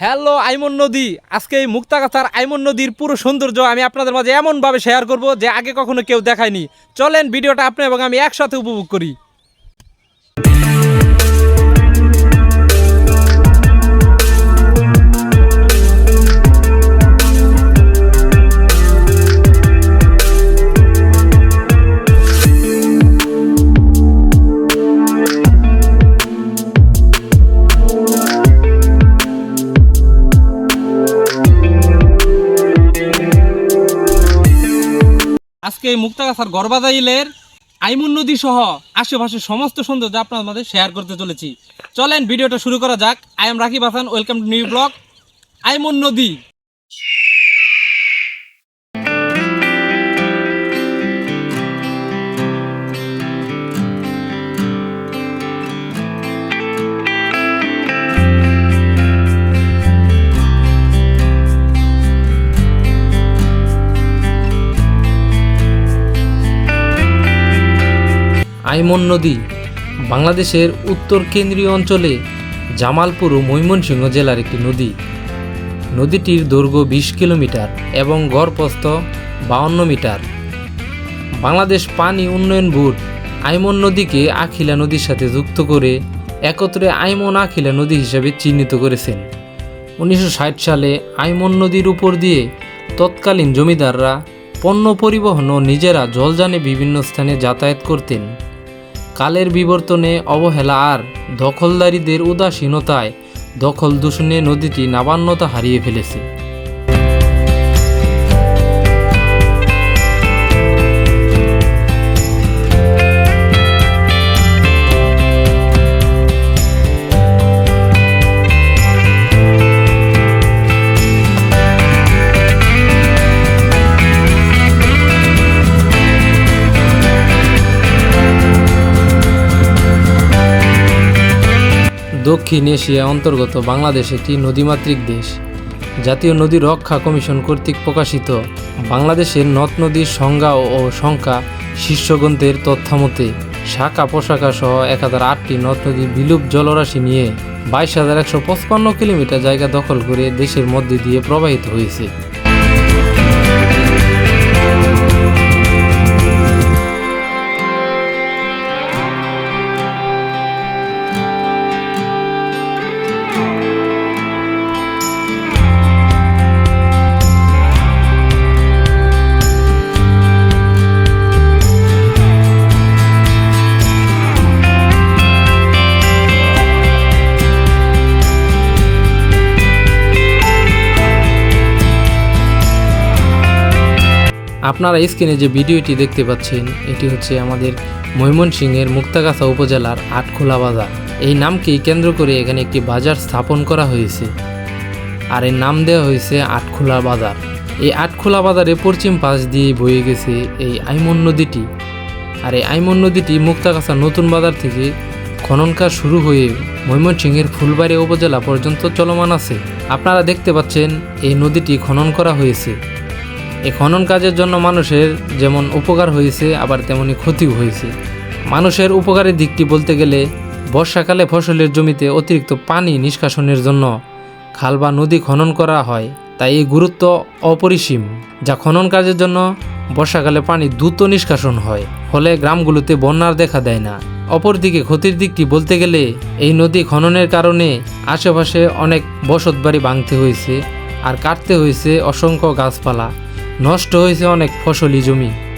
Hello, আইমন নদী। আজকে এই মুক্তাগাছার আইমন নদীর পুরো সৌন্দর্য আমি আপনাদের মাঝে এমনভাবে শেয়ার করব যে আগে কখনো কেউ দেখায়নি। চলেন, ভিডিওটা আপনি এবং আমি একসাথে উপভোগ করি। আজকে এই মুক্তাগাছার গর্বাদাইলের আইমুন নদী সহ আশেপাশের সমস্ত সৌন্দর্য আপনার মাঝে শেয়ার করতে চলেছি। চলেন, ভিডিওটা শুরু করা যাক। I am Rakib Hasan welcome to new blog Aimun নদী। আইমন নদী বাংলাদেশের উত্তর কেন্দ্রীয় অঞ্চলে জামালপুর ও ময়মনসিংহ জেলার একটি নদী। নদীটির দৈর্ঘ্য বিশ কিলোমিটার এবং গড়প্রস্থ বাউন্ন মিটার। বাংলাদেশ পানি উন্নয়ন বোর্ড আইমন নদীকে আখিলা নদীর সাথে যুক্ত করে একত্রে আইমন আখিলা নদী হিসেবে চিহ্নিত করেছেন। উনিশশো ষাট সালে আইমন নদীর উপর দিয়ে তৎকালীন জমিদাররা পণ্য পরিবহন ও নিজেরা জলযানে বিভিন্ন স্থানে যাতায়াত করতেন। কালের বিবর্তনে অবহেলা আর দখলদারীদের উদাসীনতায় দখল দূষণে নদীটি নাবান্নতা হারিয়ে ফেলেছে। দক্ষিণ এশিয়া অন্তর্গত বাংলাদেশ একটি নদীমাতৃক দেশ। জাতীয় নদী রক্ষা কমিশন কর্তৃক প্রকাশিত বাংলাদেশের নদ নদীর সংজ্ঞা ও সংখ্যা শীর্ষগ্রন্থের তথ্যমতে, শাখা পোশাখা সহ এক হাজার আটটি নদ নদী বিলুপ জলরাশি নিয়ে বাইশ হাজার একশো পঁচপান্ন কিলোমিটার জায়গা দখল করে দেশের মধ্যে দিয়ে প্রবাহিত হয়েছে। আপনারা স্ক্রিনে যে ভিডিওটি দেখতে পাচ্ছেন, এটি হচ্ছে আমাদের ময়মনসিংহের মুক্তাগাছা উপজেলার আটখোলা বাজার। এই নামকেই কেন্দ্র করে এখানে একটি বাজার স্থাপন করা হয়েছে। আর এর নাম দেওয়া হয়েছে আটখোলা বাজার। এই আটখোলা বাজারে পশ্চিম পাশ দিয়ে বয়ে গেছে এই আইমন নদীটি। আর এই আইমন নদীটি মুক্তাগাছা নতুন বাজার থেকে খনন কাজ শুরু হয়ে ময়মনসিংহের ফুলবাড়ি উপজেলা পর্যন্ত চলমান আছে। আপনারা দেখতে পাচ্ছেন এই নদীটি খনন করা হয়েছে। এই খনন কাজের জন্য মানুষের যেমন উপকার হয়েছে, আবার তেমনি ক্ষতিও হয়েছে। মানুষের উপকারের দিকটি বলতে গেলে, বর্ষাকালে ফসলের জমিতে অতিরিক্ত পানি নিষ্কাশনের জন্য খাল বা নদী খনন করা হয়। তাই এই গুরুত্ব অপরিসীম, যা খনন কাজের জন্য বর্ষাকালে পানি দ্রুত নিষ্কাশন হয়, ফলে গ্রামগুলোতে বন্যার দেখা দেয় না। অপরদিকে ক্ষতির দিকটি বলতে গেলে, এই নদী খননের কারণে আশেপাশে অনেক বসতবাড়ি ভাঙতে হয়েছে, আর কাটতে হয়েছে অসংখ্য গাছপালা। নষ্ট হয়েছে অনেক ফসলি জমি।